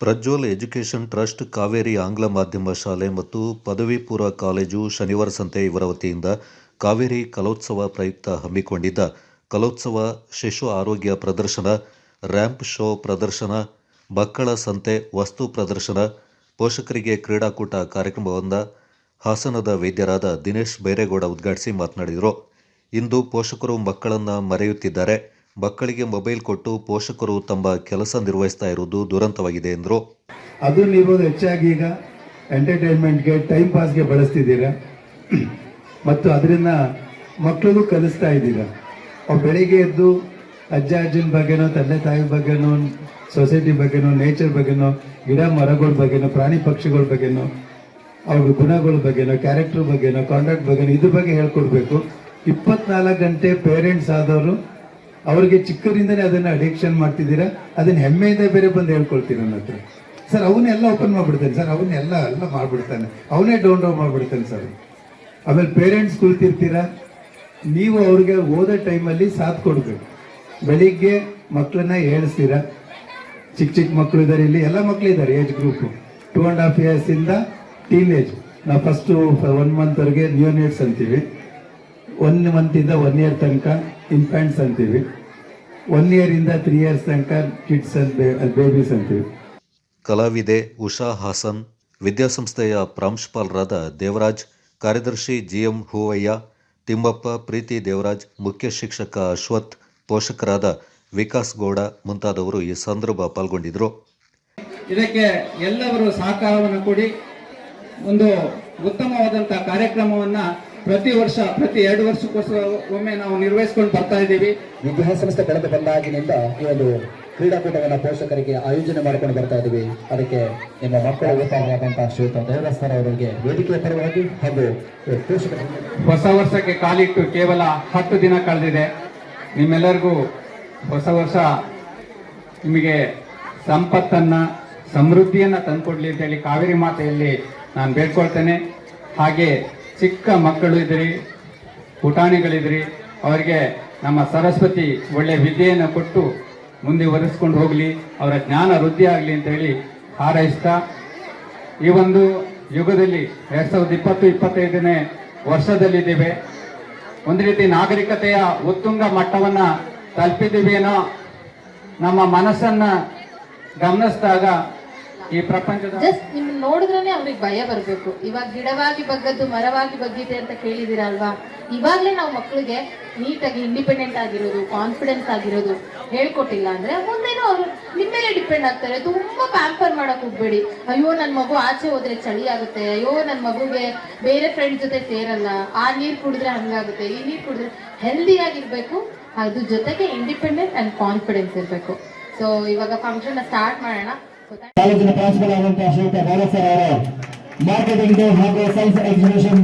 Prajwal education trust, Kaveri ಆಂಗ್ಲ ಮಾಧ್ಯಮ ಶಾಲೆ ಮತ್ತು ಪದವಿ ಪೂರ್ವ ಕಾಲೇಜು ಶನಿವಾರ ಸಂತೆ ಇವರ ವತಿಯಿಂದ ಕಾವೇರಿ ಕಲೋತ್ಸವ ಪ್ರಯುಕ್ತ ಹಮ್ಮಿಕೊಂಡಿದ್ದ ಕಲೋತ್ಸವ ಶಿಶು ಆರೋಗ್ಯ ಪ್ರದರ್ಶನ, ರ್ಯಾಂಪ್ ಶೋ ಪ್ರದರ್ಶನ, ಮಕ್ಕಳ ಸಂತೆ ವಸ್ತು ಪ್ರದರ್ಶನ, ಪೋಷಕರಿಗೆ ಕ್ರೀಡಾಕೂಟ ಕಾರ್ಯಕ್ರಮವನ್ನು ಹಾಸನದ ವೈದ್ಯರಾದ ದಿನೇಶ್ ಬೈರೇಗೌಡ ಉದ್ಘಾಟಿಸಿ ಮಾತನಾಡಿದರು. ಇಂದು ಪೋಷಕರು ಮಕ್ಕಳನ್ನು ಮರೆಯುತ್ತಿದ್ದಾರೆ. ಮಕ್ಕಳಿಗೆ ಮೊಬೈಲ್ ಕೊಟ್ಟು ಪೋಷಕರು ತಮ್ಮ ಕೆಲಸ ನಿರ್ವಹಿಸ್ತಾ ಇರುವುದು ದುರಂತವಾಗಿದೆ ಎಂದರು. ಅದು ನೀವು ಹೆಚ್ಚಾಗಿ ಈಗ ಎಂಟರ್ಟೈನ್ಮೆಂಟ್ಗೆ ಟೈಮ್ ಪಾಸ್ಗೆ ಬಳಸ್ತಿದ್ದೀರಾ. ಮತ್ತು ಅದರಿಂದ ಮಕ್ಕಳಿಗೂ ಕಲಿಸ್ತಾ ಇದ್ದೀರಾ. ಅವ್ರು ಬೆಳಿಗ್ಗೆ ಎದ್ದು ಅಜ್ಜ ಅಜ್ಜನ ಬಗ್ಗೆನೋ, ತಂದೆ ತಾಯಿ ಬಗ್ಗೆನೋ ಸೊಸೈಟಿ ಬಗ್ಗೆನೋ ನೇಚರ್ ಬಗ್ಗೆನೋ, ಗಿಡ ಮರಗಳ ಬಗ್ಗೆನೋ, ಪ್ರಾಣಿ ಪಕ್ಷಿಗಳ ಬಗ್ಗೆನೋ ಅವ್ರ ಗುಣಗಳ ಬಗ್ಗೆನೋ ಕ್ಯಾರೆಕ್ಟರ್ ಬಗ್ಗೆನೋ ಕಾಂಡಕ್ಟ್ ಬಗ್ಗೆನೋ, ಇದ್ರ ಬಗ್ಗೆ ಹೇಳ್ಕೊಡ್ಬೇಕು. ಇಪ್ಪತ್ನಾಲ್ಕು ಗಂಟೆ ಪೇರೆಂಟ್ಸ್ ಆದವರು ಅವ್ರಿಗೆ ಚಿಕ್ಕದಿಂದನೇ ಅದನ್ನ ಅಡಿಕ್ಷನ್ ಮಾಡ್ತಿದ್ದೀರಾ? ಅದನ್ನ ಹೆಮ್ಮೆಯಿಂದ ಬೇರೆ ಬಂದು ಹೇಳ್ಕೊಳ್ತೀನಿ ನನ್ನ ಹತ್ರ. ಸರ್, ಅವನ್ನೆಲ್ಲ ಓಪನ್ ಮಾಡಿಬಿಡ್ತಾನೆ ಸರ್, ಅವನ್ನೆಲ್ಲ ಎಲ್ಲ ಮಾಡಿಬಿಡ್ತಾನೆ. ಅವನೇ ಡೌನ್ ಡೌನ್ ಮಾಡಿಬಿಡ್ತಾನೆ ಸರ್. ಆಮೇಲೆ ಪೇರೆಂಟ್ಸ್ ಕುಳಿತಿರ್ತೀರಾ? ನೀವು ಅವ್ರಿಗೆ ಓದೋ ಟೈಮಲ್ಲಿ ಸಾಥ್ ಕೊಡ್ಬೇಕು. ಬೆಳಿಗ್ಗೆ ಮಕ್ಕಳನ್ನ ಹೇಳಿಸ್ತೀರಾ ಚಿಕ್ಕ ಚಿಕ್ಕ ಮಕ್ಕಳು ಇದ್ದಾರೆ ಇಲ್ಲಿ, ಎಲ್ಲ ಮಕ್ಕಳು ಇದ್ದಾರೆ age group two and half ಇಯರ್ಸಿಂದ teen age ನಾವು ಫಸ್ಟು ಒನ್ ಮಂತ್ವರೆಗೆ ನ್ಯೂನೇಟ್ಸ್ ಅಂತೀವಿ. ಒನ್ ಮಂತಿಂದ ಒನ್ ಇಯರ್ ತನಕ ಇನ್ಫ್ಯಾಂಟ್ಸ್ ಅಂತೀವಿ. ಒನ್ ಇಯರಿಂದ ಇಂದ ತ್ರೀ ಇಯರ್ಸ್ ತನಕ ಕಿಡ್ಸ್ ಅಂಡ್ ಬೇಬೀಸ್ ಅಂತೀವಿ. ಕಲಾವಿದೆ ಉಷಾ ಹಾಸನ್ ವಿದ್ಯಾಸಂಸ್ಥೆಯ ಪ್ರಾಂಶುಪಾಲರಾದ ದೇವರಾಜ್ ಕಾರ್ಯದರ್ಶಿ ಜಿಎಂ ಹೂವಯ್ಯ ತಿಮ್ಮಪ್ಪ ಪ್ರೀತಿ ದೇವರಾಜ್ ಮುಖ್ಯ ಶಿಕ್ಷಕ ಅಶ್ವಥ್ ಪೋಷಕರಾದ ವಿಕಾಸ್ ಗೌಡ ಮುಂತಾದವರು ಈ ಸಂದರ್ಭ ಪಾಲ್ಗೊಂಡಿದ್ದರು ಇದಕ್ಕೆ ಎಲ್ಲವರು ಸಹಕಾರವನ್ನು ಕೊಡಿ. ಒಂದು ಉತ್ತಮವಾದಂತಹ ಕಾರ್ಯಕ್ರಮವನ್ನ ಪ್ರತಿ ವರ್ಷ ಪ್ರತಿ ಎರಡು ವರ್ಷಕ್ಕೋಸ್ಕರ ಒಮ್ಮೆ ನಾವು ನಿರ್ವಹಿಸಿಕೊಂಡು ಬರ್ತಾ ಇದ್ದೀವಿ. ವಿದ್ಯಾಸಂಸ್ಥೆ ಬೆಳೆದು ಬಂದಾಗಿನಿಂದ ಈ ಒಂದು ಕ್ರೀಡಾಕೂಟವನ್ನು ಪೋಷಕರಿಗೆ ಆಯೋಜನೆ ಮಾಡಿಕೊಂಡು ಬರ್ತಾ ಇದ್ದೀವಿ. ಅದಕ್ಕೆ ನಿಮ್ಮ ಮಕ್ಕಳ ಉಪಾಯವಾದಂತಹ ಶ್ರೀಯುತ ದೇವಸ್ಥಾನ ಅವರಿಗೆ ವೇದಿಕೆಯ ಪರವಾಗಿ ಹಾಗೂ ಪೋಷಕರ ಹೊಸ ವರ್ಷಕ್ಕೆ ಕಾಲಿಟ್ಟು ಕೇವಲ ಹತ್ತು ದಿನ ಕಳೆದಿದೆ. ನಿಮ್ಮೆಲ್ಲರಿಗೂ ಹೊಸ ವರ್ಷ ನಿಮಗೆ ಸಂಪತ್ತನ್ನ ಸಮೃದ್ಧಿಯನ್ನ ತಂದುಕೊಡ್ಲಿ ಅಂತ ಹೇಳಿ ಕಾವೇರಿ ಮಾತೆಯಲ್ಲಿ ನಾನು ಬೇಡ್ಕೊಳ್ತೇನೆ. ಹಾಗೆ ಚಿಕ್ಕ ಮಕ್ಕಳು ಇದ್ರಿ, ಪುಟಾಣಿಗಳಿದ್ರಿ, ಅವರಿಗೆ ನಮ್ಮ ಸರಸ್ವತಿ ಒಳ್ಳೆ ವಿದ್ಯೆಯನ್ನು ಕೊಟ್ಟು ಮುಂದೆ ಒರೆಸ್ಕೊಂಡು ಹೋಗಲಿ, ಅವರ ಜ್ಞಾನ ವೃದ್ಧಿ ಆಗಲಿ ಅಂತ ಹೇಳಿ ಹಾರೈಸ್ತಾ, ಈ ಒಂದು ಯುಗದಲ್ಲಿ ಎರಡ್ ಸಾವಿರದ ಇಪ್ಪತ್ತು, ಇಪ್ಪತ್ತೈದನೇ ವರ್ಷದಲ್ಲಿದ್ದೇವೆ. ಒಂದು ರೀತಿ ನಾಗರಿಕತೆಯ ಉತ್ತುಂಗ ಮಟ್ಟವನ್ನ ತಲುಪಿದ್ದೀವಿ ಏನೋ ನಮ್ಮ ಮನಸ್ಸನ್ನ ಗಮನಿಸಿದಾಗ ಈ ಪ್ರಪಂಚದ ಜಸ್ಟ್ ನಿಮ್ ನೋಡಿದ್ರೇನೆ ಅವ್ರಿಗೆ ಭಯ ಬರಬೇಕು. ಇವಾಗ ಗಿಡವಾಗಿ ಬಗ್ಗದ್ದು, ಮರವಾಗಿ ಬಗ್ಗಿದೆ ಅಂತ ಕೇಳಿದಿರ ಅಲ್ವಾ ಇವಾಗ್ಲೇ ನಾವು ಮಕ್ಕಳಿಗೆ ನೀಟಾಗಿ ಇಂಡಿಪೆಂಡೆಂಟ್ ಆಗಿರೋದು ಕಾನ್ಫಿಡೆನ್ಸ್ ಆಗಿರೋದು ಹೇಳ್ಕೊಟ್ಟಿಲ್ಲ ಅಂದ್ರೆ ಮುಂದೇನು ಅವರು ನಿಮ್ಮ ಮೇಲೆ ಡಿಪೆಂಡ್ ಆಗ್ತಾರೆ. ತುಂಬಾ ಪ್ಯಾಂಪರ್ ಮಾಡಕ್ ಹೋಗ್ಬೇಡಿ. ಅಯ್ಯೋ, ನನ್ ಮಗು ಆಚೆ ಹೋದ್ರೆ ಚಳಿ ಆಗುತ್ತೆ. ಅಯ್ಯೋ, ನನ್ ಮಗುಗೆ ಬೇರೆ ಫ್ರೆಂಡ್ ಜೊತೆ ಸೇರಲ್ಲ. ಆ ನೀರ್ ಕುಡಿದ್ರೆ ಹಂಗಾಗುತ್ತೆ, ಈ ನೀರ್ ಕುಡಿದ್ರೆ ಹೆಲ್ದಿ ಆಗಿರ್ಬೇಕು. ಅದ್ರ ಜೊತೆಗೆ ಇಂಡಿಪೆಂಡೆಂಟ್ ಅಂಡ್ ಕಾನ್ಫಿಡೆನ್ಸ್ ಇರ್ಬೇಕು. ಸೊ ಇವಾಗ ಫಂಕ್ಷನ್ ಸ್ಟಾರ್ಟ್ ಮಾಡೋಣ? ಕಾಲೇಜಿನ ಪ್ರಾಂಶುಪಾಲ ಆದಂತಹ ಶ್ರೀಯುತ ಗೌರವ್ ಸರ್ ಅವರು ಮಾರ್ಕೆಟಿಂಗ್ ಹಾಗೂ ಸೈನ್ಸ್ ಎಕ್ಸಿಬಿಷನ್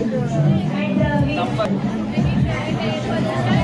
Thank you.